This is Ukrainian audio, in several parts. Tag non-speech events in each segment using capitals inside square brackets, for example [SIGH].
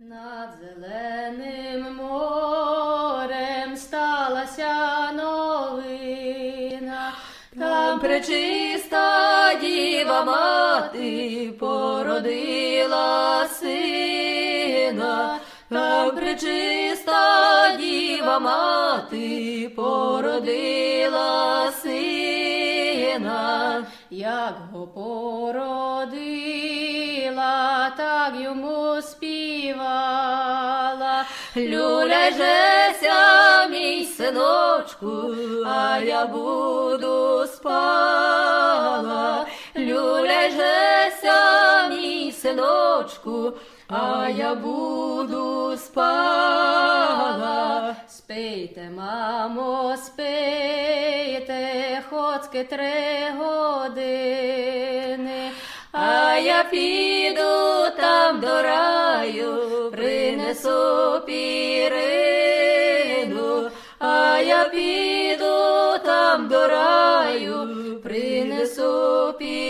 Над зеленим морем сталася новина, там пречиста діва мати породила сина, там пречиста діва мати породила сина, як го породила, так йому співала. Люля жеся, мій синочку, а я буду спала. Люля жеся, мій синочку, а я буду спала. Спийте, мамо, спийте, хоцки три години. А я піду там до раю, принесу пірину, а я піду там до раю, принесу пірину.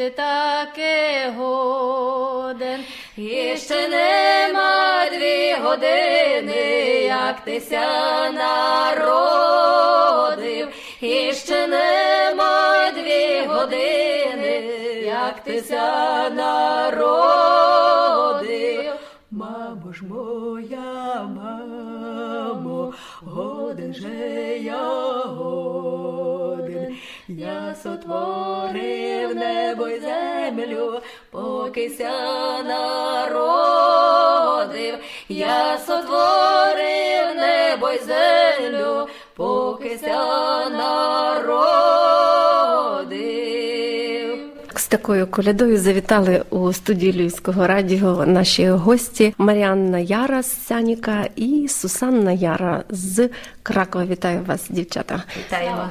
Ти таке годен? І ще нема дві години, як тися народив, і ще нема дві години, як тися народив. Сотворив небо й землю, покися народив, я сотворив небо й землю, покися народив. З такою колядою завітали у студію Львівського радіо наші гості Маріанна Яра з Сяніка і Сусанна Яра з Кракова. Вітаю вас, дівчата. Вітаємо.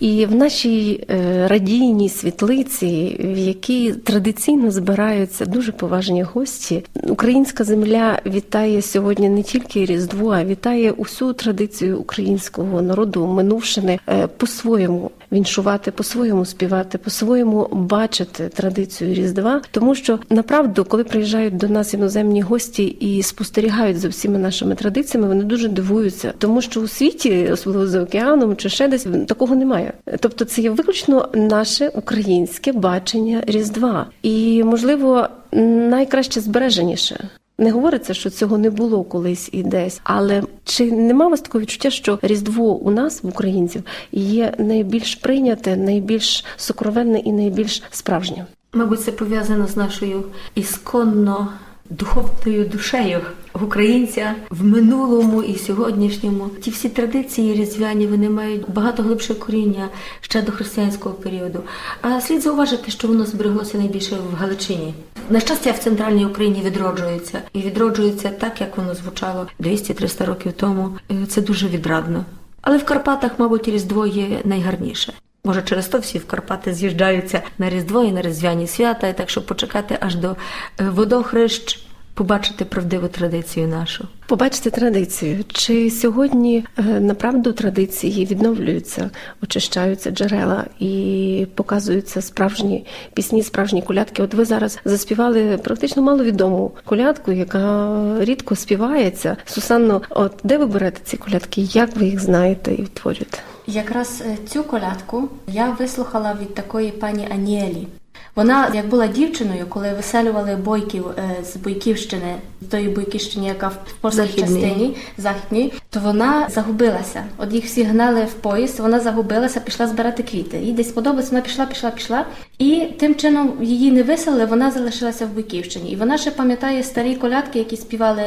І в нашій е, радійній світлиці, в якій традиційно збираються дуже поважні гості, українська земля вітає сьогодні не тільки Різдво, а вітає усю традицію українського народу, минувшини е, по-своєму віншувати, по-своєму співати, по-своєму бачити традицію Різдва. Тому що направду, коли приїжджають до нас іноземні гості і спостерігають за всіма нашими традиціями, вони дуже дивуються, тому що у світі, особливо за океаном чи ще десь, такого немає. Тобто, це є виключно наше українське бачення Різдва, і можливо найкраще збереженіше. Не говориться, що цього не було колись і десь, але чи нема у вас такого відчуття, що Різдво у нас, в українців, є найбільш прийняте, найбільш сокровенне і найбільш справжнє? Мабуть, це пов'язано з нашою ісконно духовною душею українця в минулому і сьогоднішньому. Ті всі традиції різдвяні вони мають багато глибше коріння ще до християнського періоду. А слід зауважити, що воно збереглося найбільше в Галичині. На щастя, в центральній Україні відроджується і відроджується так, як воно звучало 200-300 років тому. Е, Це дуже відрадно. Але в Карпатах, мабуть, Різдво є найгарніше. Може, через то всі в Карпати з'їжджаються на Різдво і на Різдвяні свята, і так, щоб почекати аж до е, водохрещ, побачити правдиву традицію нашу. Побачити традицію. Чи сьогодні е, направду традиції відновлюються, очищаються джерела і показуються справжні пісні, справжні колядки? От ви зараз заспівали практично маловідому колядку, яка рідко співається. Сусанно, от де ви берете ці колядки? Як ви їх знаєте і відтворюєте? Якраз е, цю колядку я вислухала від такої пані Аніелі. Вона, як була дівчиною, коли виселювали бойків е, з Бойківщини, тої Бойківщини, яка в польській частині західній, то вона загубилася. От їх всі гнали в поїзд, вона загубилася, пішла збирати квіти. Їй десь сподобалось, вона пішла, пішла, пішла. І тим чином її не виселили, вона залишилася в Бойківщині. І вона ще пам'ятає старі колядки, які співали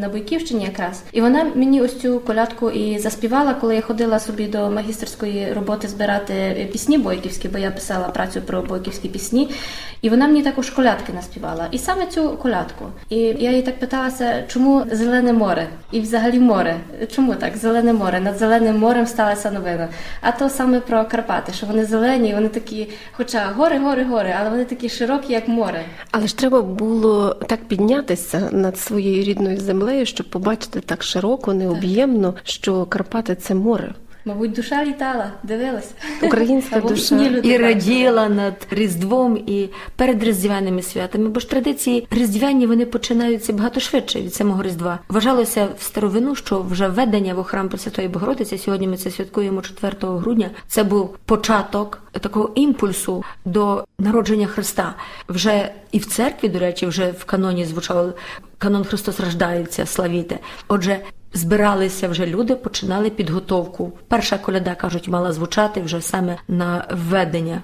на Бойківщині якраз. І вона мені ось цю колядку і заспівала, коли я ходила собі до магістерської роботи збирати пісні бойківські, бо я писала працю про бойківські пісні. І вона мені також колядки наспівала. І саме цю колядку. І я їй так питалася, чому зелене море? І взагалі море. Чому так? Зелене море. Над зеленим морем сталася новина. А то саме про Карпати, що вони зелені, вони такі, хоча гори, гори, гори, але вони такі широкі, як море. Але ж треба було так піднятися над своєю рідною землею, щоб побачити так широко, необ'ємно, що Карпати це море. Мабуть, душа літала, дивилась. Українська [LAUGHS] душа. і раділа над Різдвом і перед різдвяними святами, бо ж традиції різдвяні вони починаються багато швидше від самого Різдва. Вважалося в старовину, що вже введення в храм Пресвятої Богородиці, сьогодні ми це святкуємо 4 грудня. Це був початок такого імпульсу до народження Христа. Вже і в церкві, до речі, вже в каноні звучав канон Христос рождається, славіте. Отже. Збиралися вже люди, починали підготовку. Перша коляда кажуть, мала звучати вже саме на введення.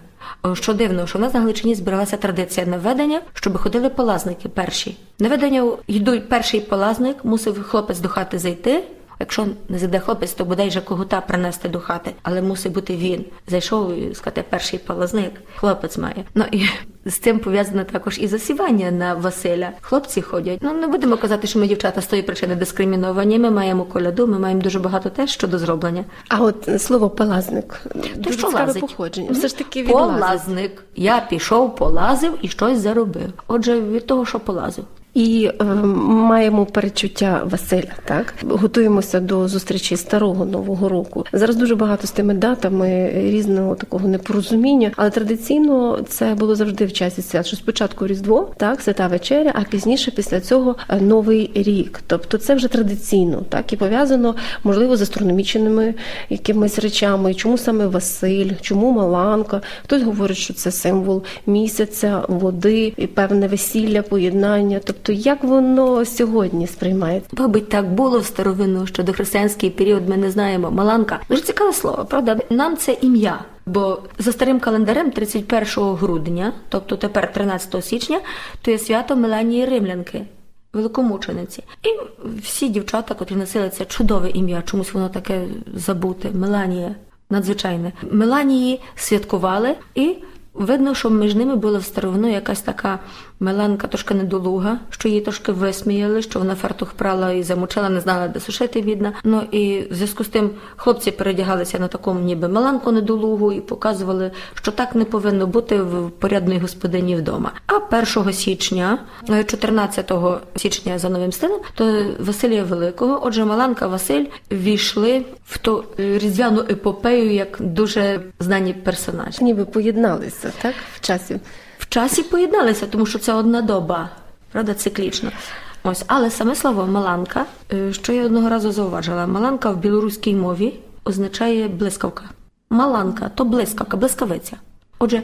Що дивно, що в нас на Галичині збиралася традиція наведення, щоб ходили полазники перші. Наведення йдуть перший полазник, мусив хлопець до хати зайти. Якщо не зайде хлопець, то бодай же когута принести до хати, але мусить бути він. Зайшов і сказати перший полазник. Хлопець має. Ну і з цим пов'язане також і засівання на Василя. Хлопці ходять. Ну не будемо казати, що ми дівчата з тої причини дискриміновані. Ми маємо коляду, ми маємо дуже багато теж щодо зроблення. А от слово палазник дуже що лазить? походження. Все ж таки лазить. полазник. Я пішов, полазив і щось заробив. Отже, від того, що полазив. І е, маємо перечуття Василя, так готуємося до зустрічі старого нового року. Зараз дуже багато з тими датами різного такого непорозуміння, але традиційно це було завжди в часі свят. Що спочатку Різдво, так свята вечеря, а пізніше після цього е, новий рік. Тобто це вже традиційно, так і пов'язано можливо з астрономічними якимись речами. Чому саме Василь, чому Маланка? Хтось говорить, що це символ місяця, води і певне весілля, поєднання. Тобто, як воно сьогодні сприймається? Мабуть, так було в старовину, що до християнський період ми не знаємо. Маланка дуже цікаве слово, правда? Нам це ім'я. Бо за старим календарем, 31 грудня, тобто тепер 13 січня, то є свято Меланії Римлянки, великомучениці. І всі дівчата, котрі носили це чудове ім'я, чомусь воно таке забуте. Меланія, надзвичайне. Меланії святкували і. Видно, що між ними була в старовину якась така Меланка трошки недолуга, що її трошки висміяли, що вона фартух прала і замочила, не знала, де сушити бідна. Ну і в зв'язку з тим хлопці передягалися на такому ніби Меланку недолугу і показували, що так не повинно бути в порядної господині вдома. А 1 січня, е, 14 січня за новим стилем, то Василія Великого, отже, Маланка Василь війшли в ту е, різдвяну епопею як дуже знані персонажі. Ніби поєдналися, так в часі. Часі поєдналися, тому що це одна доба, правда, циклічно. Ось, але саме слово Маланка, е, що я одного разу зауважила, Маланка в білоруській мові означає блискавка. Маланка то блискавка, блискавиця. Отже,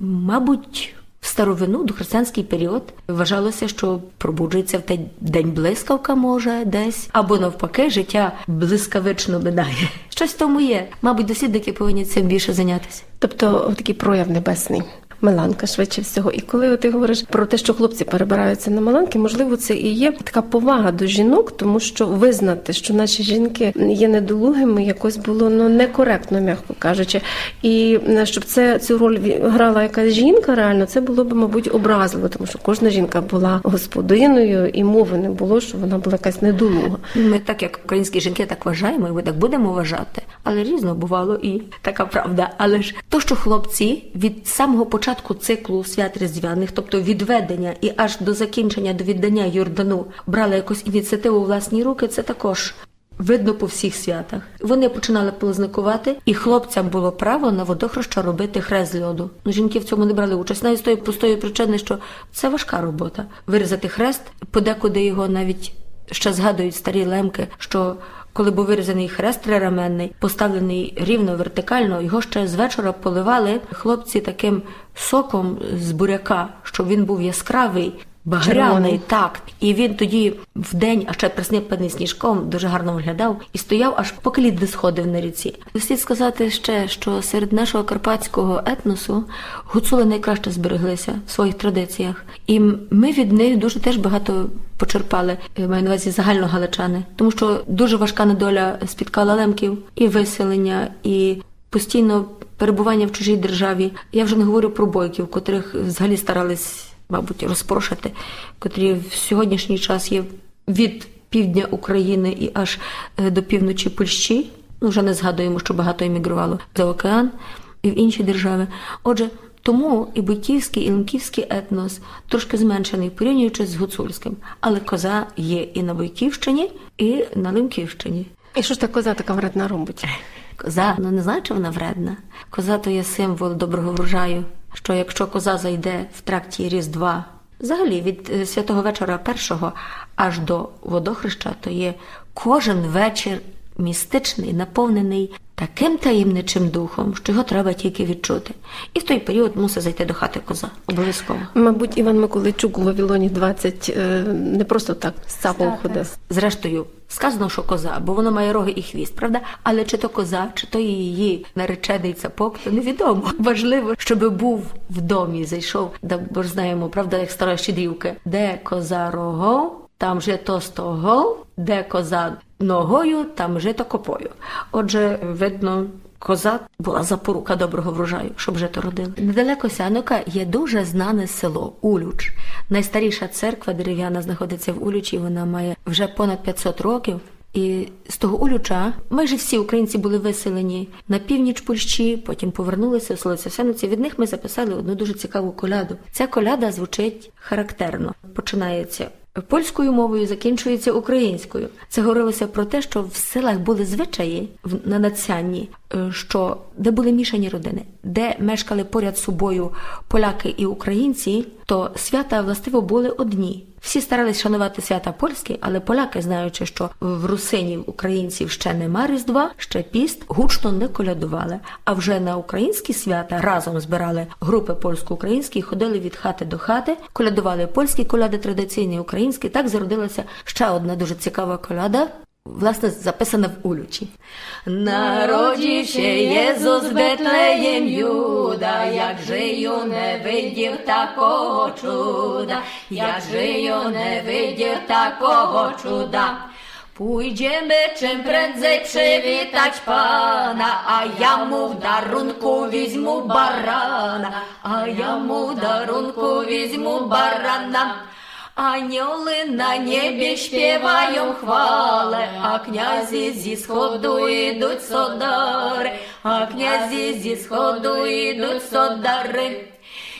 мабуть, в старовину до християнський період вважалося, що пробуджується в той день блискавка може десь, або навпаки, життя блискавично минає. Щось тому є. Мабуть, дослідники повинні цим більше зайнятися. Тобто такий прояв небесний. Меланка швидше всього. І коли ти говориш про те, що хлопці перебираються на Меланки, можливо, це і є така повага до жінок, тому що визнати, що наші жінки є недолугими, якось було ну некоректно, м'яко кажучи. І е, щоб це цю роль грала якась жінка, реально це було б, мабуть, образливо, тому що кожна жінка була господиною, і мови не було, що вона була якась недолуга. Ми так як українські жінки так вважаємо, і ми так будемо вважати. Але різно бувало і така правда. Але ж то, що хлопці від самого початку циклу свят різдвяних, тобто від ведення і аж до закінчення до віддання Йордану, брали якусь ініціативу у власні руки, це також. Видно по всіх святах. Вони починали полозникувати, і хлопцям було право на водохреща робити хрест льоду. Ну, жінки в цьому не брали участь. Навіть з тої простої причини, що це важка робота. Вирізати хрест, подекуди його навіть ще згадують старі лемки, що коли був вирізаний хрест трираменний, поставлений рівно вертикально, його ще з вечора поливали хлопці таким соком з буряка, щоб він був яскравий. Багряний, так. І він тоді в день, а ще присипаний сніжком, дуже гарно виглядав і стояв, аж поки лід не сходив на ріці. Слід сказати ще, що серед нашого карпатського етносу гуцули найкраще збереглися в своїх традиціях. І ми від них дуже теж багато почерпали, маю на увазі загально галичани, тому що дуже важка недоля спіткала лемків і виселення, і постійно перебування в чужій державі. Я вже не говорю про бойків, котрих взагалі старались мабуть, розпрошити, котрі в сьогоднішній час є від півдня України і аж е, до півночі Польщі. Ну, вже не згадуємо, що багато емігрувало за океан і в інші держави. Отже, тому і бойківський, і лемківський етнос трошки зменшений, порівнюючи з гуцульським. Але коза є і на Бойківщині, і на Лемківщині. І що ж та коза така вредна робить? Коза ну не знаю, чи вона вредна. Коза то є символ доброго врожаю. Що якщо коза зайде в тракті Різдва, взагалі від е, святого вечора першого аж до водохреща, то є кожен вечір містичний, наповнений таким таємничим духом, що його треба тільки відчути. І в той період мусить зайти до хати коза. Обов'язково. Мабуть, Іван Миколайчук у Вавилоні 20 е, не просто так з цапом ходив. Зрештою, сказано, що коза, бо воно має роги і хвіст, правда? Але чи то коза, чи то її наречений цапок, то невідомо. [LAUGHS] Важливо, щоб був в домі, зайшов, да, бо ж знаємо, правда, як стара щедрівка, де коза рогом, там жито стогов, де коза ногою, там жито копою. Отже, видно. Коза була запорука доброго врожаю, щоб жито родили. Недалеко Сянука є дуже знане село Улюч. Найстаріша церква дерев'яна знаходиться в Улючі. Вона має вже понад 500 років. І з того Улюча майже всі українці були виселені на північ Польщі, потім повернулися в село Сясяниці. Від них ми записали одну дуже цікаву коляду. Ця коляда звучить характерно. Починається польською мовою, закінчується українською. Це говорилося про те, що в селах були звичаї на Нацянні, е, що де були мішані родини, де мешкали поряд собою поляки і українці, то свята властиво були одні. Всі старались шанувати свята польські, але поляки, знаючи, що в русинів українців ще нема різдва, ще піст, гучно не колядували. А вже на українські свята разом збирали групи польсько-українські, ходили від хати до хати, колядували польські коляди традиційні, українські. Так зародилася ще одна дуже цікава коляда. Власне, записана в Улючі. Народився Єзус Бетлеєм Юда, як же ю не видів такого чуда, як же ю не видів такого чуда. Pójdziemy czym prędzej przywitać Pana, a ja mu w darunku wizmu barana, a ja mu w darunku wizmu barana. Anioły na niebie śpiewają chwale, a kniazy zі сходу ідуть содари, а князі зі сходу ідуть содари.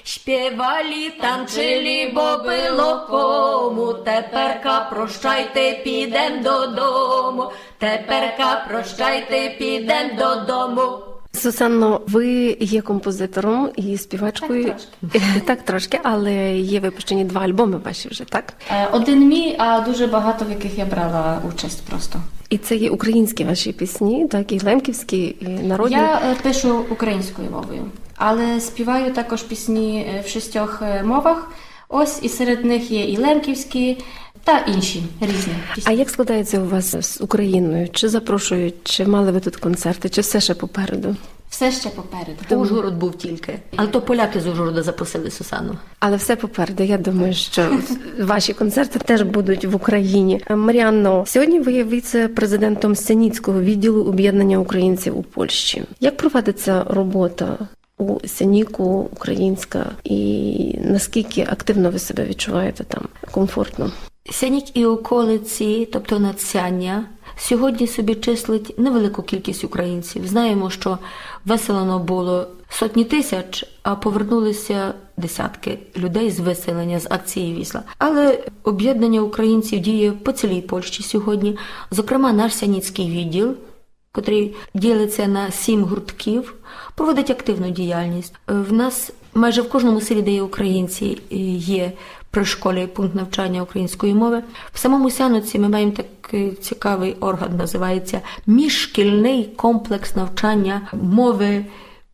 Śpiewali, tańczyli, bo było komu. Teperka, proszczajte, підем додому. Теперка, прощайте, підем додому. Сусанно, ви є композитором і співачкою. [LAUGHS] Так, трошки, але є випущені два альбоми ваші вже, так? Е, Один мій, а дуже багато в яких я брала участь просто. І це є українські ваші пісні, так, і лемківські, і народні. Я е, пишу українською мовою, але співаю також пісні е, в шістьох мовах. Ось і серед них є і лемківські та інші різні А як складається у вас з Україною? Чи запрошують, чи мали ви тут концерти, чи все ще попереду? Все ще попереду. Ужгород був тільки. Але то поляки з Ужгорода запросили Сусану. Але все попереду. Я думаю, що ваші концерти теж будуть в Україні. Маріанно, сьогодні ви є віце-президентом Сяніцького відділу об'єднання українців у Польщі. Як проводиться робота у Сяніку, українська, і наскільки активно ви себе відчуваєте там комфортно? Сянік і околиці, тобто надсяння, сьогодні собі числить невелику кількість українців. Знаємо, що виселено було сотні тисяч, а повернулися десятки людей з виселення з акції Вісла. Але об'єднання українців діє по цілій Польщі сьогодні. Зокрема, наш сяніцький відділ котрий ділиться на сім гуртків, проводить активну діяльність. В нас майже в кожному селі, де є українці, є при школі пункт навчання української мови. В самому Сянуці ми маємо такий цікавий орган, називається міжшкільний комплекс навчання мови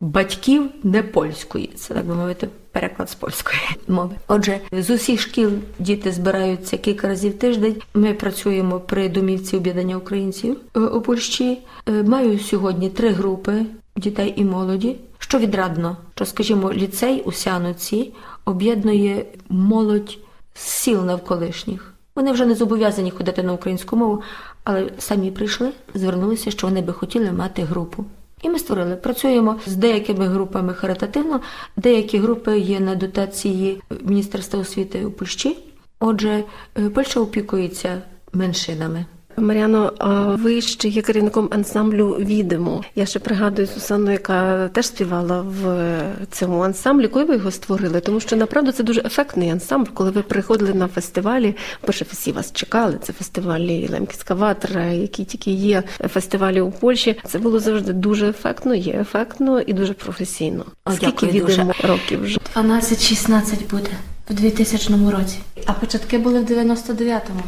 батьків не польської. Це так би мовити. Переклад з польської [LAUGHS] мови. Отже, з усіх шкіл діти збираються кілька разів в тиждень. Ми працюємо при домівці об'єднання українців у Польщі. Е, Маю сьогодні три групи дітей і молоді. Що відрадно, що, скажімо, ліцей у Сяноці об'єднує молодь з сіл навколишніх. Вони вже не зобов'язані ходити на українську мову, але самі прийшли, звернулися, що вони би хотіли мати групу. І ми створили. Працюємо з деякими групами харитативно, деякі групи є на дотації Міністерства освіти у Польщі. Отже, е, Польща опікується меншинами. Мар'яно, ви ще є керівником ансамблю Відимо. Я ще пригадую Сусанну, яка теж співала в цьому ансамблі. Коли ви його створили? Тому що направду це дуже ефектний ансамбль. Коли ви приходили на фестивалі, перше всі вас чекали. Це фестивалі Лемківська ватра, які тільки є фестивалі у Польщі. Це було завжди дуже ефектно, є ефектно і дуже професійно. О, Скільки відомо років вже? 12-16 буде в 2000 році. А початки були в 99-му.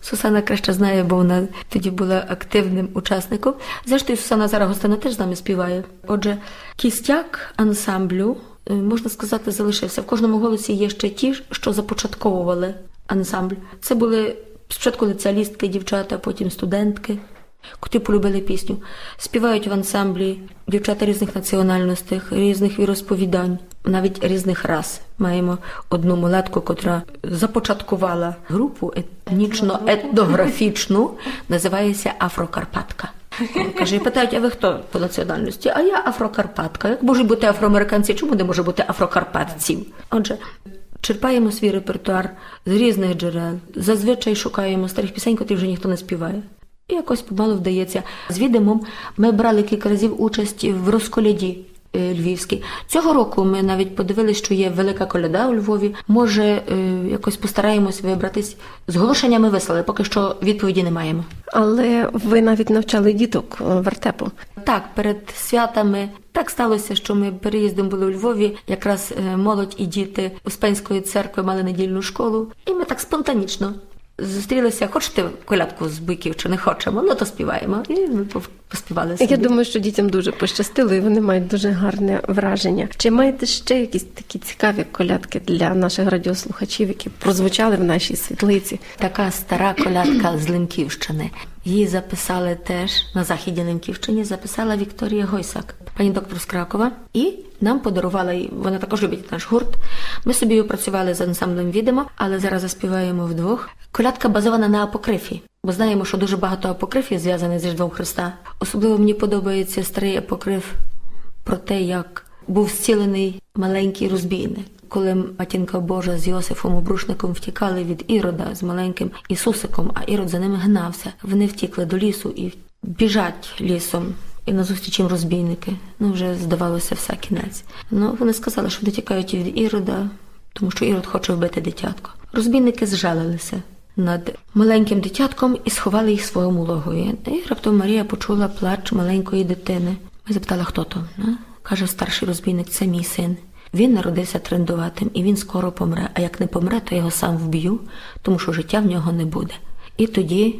Сусана краще знає, бо вона тоді була активним учасником. Зрештою, Сусана зараз гостина теж з нами співає. Отже, кістяк ансамблю, е, можна сказати, залишився. В кожному голосі є ще ті, що започатковували ансамбль. Це були спочатку лицеалістки, дівчата, потім студентки, котрі полюбили пісню. Співають в ансамблі дівчата різних національностей, різних віросповідань, навіть різних рас. Маємо одну молодку, котра започаткувала групу етнічно-етнографічну, називається Афрокарпатка. Каже, питають, а ви хто по національності? А я афрокарпатка. Як можуть бути афроамериканці? Чому не може бути афрокарпатців? Отже, черпаємо свій репертуар з різних джерел. Зазвичай шукаємо старих пісень, котрі вже ніхто не співає. І якось помалу вдається. З відимом ми брали кілька разів участь в розколяді е, львівській. Цього року ми навіть подивилися, що є велика коляда у Львові. Може, е, якось постараємось вибратись. З оголошеннями вислали, поки що відповіді не маємо. Але ви навіть навчали діток е, вертепу. Так, перед святами так сталося, що ми переїздом були у Львові. Якраз молодь і діти Успенської церкви мали недільну школу, і ми так спонтанічно зустрілися. Хочете колядку з биків чи не хочемо? Ну то співаємо. І ми поспівали собі. Я думаю, що дітям дуже пощастило, і вони мають дуже гарне враження. Чи маєте ще якісь такі цікаві колядки для наших радіослухачів, які прозвучали в нашій світлиці? Така стара колядка з Лемківщини. Її записали теж на західі Лемківщини. Записала Вікторія Гойсак, пані доктор з Кракова, і нам подарувала. Вона також любить наш гурт. Ми собі опрацювали з ансамблем відомо, але зараз заспіваємо вдвох. Колядка базована на апокрифі. Бо знаємо, що дуже багато апокрифів зв'язаних з Різдвом Христа. Особливо мені подобається старий апокриф про те, як був зцілений маленький розбійник. Коли матінка Божа з Йосифом обрушником втікали від Ірода з маленьким Ісусиком, а Ірод за ними гнався. Вони втікли до лісу і біжать лісом. І назустріч їм розбійники. Ну, вже здавалося, все кінець. Ну, вони сказали, що вони тікають від Ірода, тому що Ірод хоче вбити дитятко. Розбійники зжалилися над маленьким дитятком і сховали їх своєму логові. І раптом Марія почула плач маленької дитини. Ми запитала, хто то. Каже старший розбійник, це мій син. Він народився трендуватим, і він скоро помре. А як не помре, то я його сам вб'ю, тому що життя в нього не буде. І тоді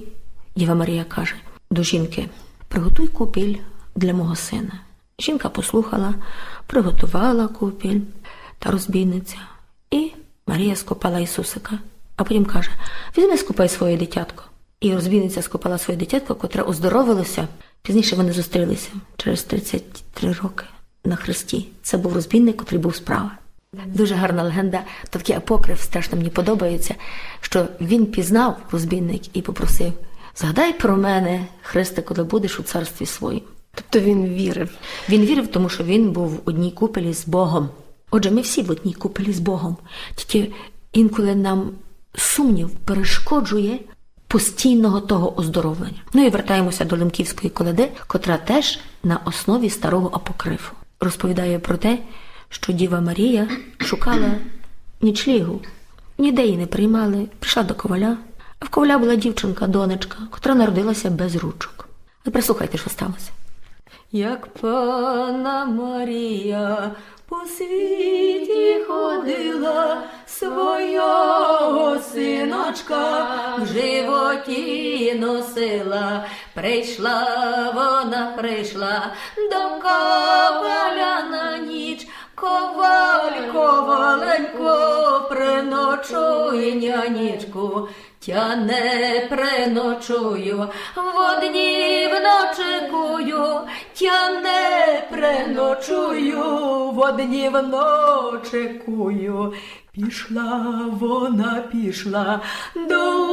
Діва Марія каже до жінки: приготуй купіль для мого сина. Жінка послухала, приготувала купіль та розбійниця. І Марія скопала Ісусика. А потім каже: візьми, скупай своє дитятко. І розбійниця скопала своє дитятко, котре оздоровилося. Пізніше вони зустрілися через 33 роки на хресті. Це був розбійник, котрий був справа. Дуже гарна легенда. Такий апокриф страшно мені подобається, що він пізнав розбійник і попросив: згадай про мене, Христе, коли будеш у царстві своїм. Тобто він вірив. Він вірив, тому що він був в одній купелі з Богом. Отже, ми всі в одній купелі з Богом. Тільки інколи нам сумнів перешкоджує постійного того оздоровлення. Ну і вертаємося до Лемківської коляди, котра теж на основі старого апокрифу розповідає про те, що Діва Марія шукала нічлігу. Ніде її не приймали, прийшла до коваля, а в коваля була дівчинка, донечка, котра народилася без ручок. Ви прислухайте, що сталося. Як пана Марія по світі ходила, свого синочка в животі носила, прийшла вона, прийшла до коваля на ніч. Коваль, коваленько, приночуй нянічку, тя не приночую, в одні вночикую, тя не приночую, в одні вночикую. Пішла вона, пішла до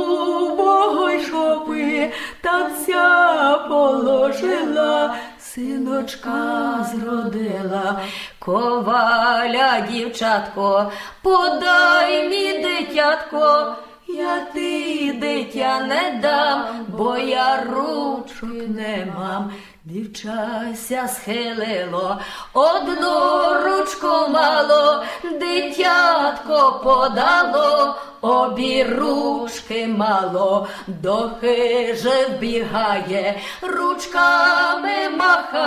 убогої шопи, та вся положила, синочка зродила, коваля, дівчатко, подай мій дитятко, Я ти дитя не дам, бо я ручок не мам. Дівчася схилило, одну ручку мало, дитятко подало, обі ручки мало, до хижи вбігає, ручками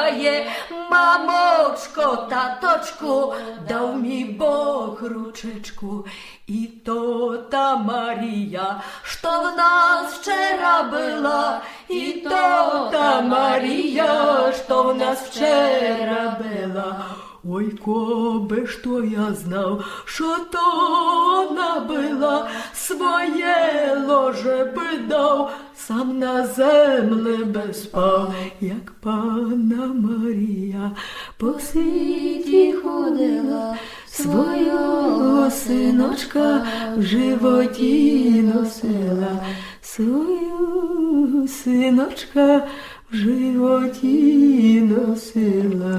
махає, мамочко, таточку, дав мій Бог ручечку. І то та Марія, що в нас вчора була, і то та Марія, що в нас вчора була. Ой, коби ж то я знав, що то набила своє ложе би дав, сам на землі би спав, як пана Марія по світі ходила, свого синочка в животі носила, свою синочка в животі носила.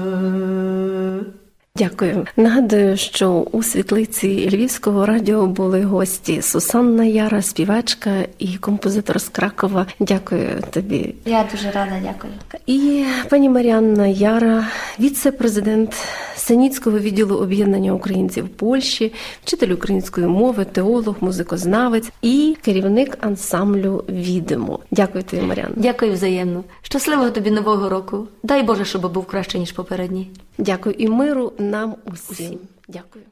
Дякую. Нагадую, що у світлиці Львівського радіо були гості Сусанна Яра, співачка і композитор з Кракова. Дякую тобі. Я дуже рада, дякую. І пані Маріанна Яра, віце-президент Синіцького відділу об'єднання українців Польщі, вчитель української мови, теолог, музикознавець і керівник ансамблю Відимо. Дякую тобі, Маріанна. Дякую взаємно. Щасливого тобі нового року. Дай Боже, щоб був краще, ніж попередній. Дякую і миру нам усім. Дякую.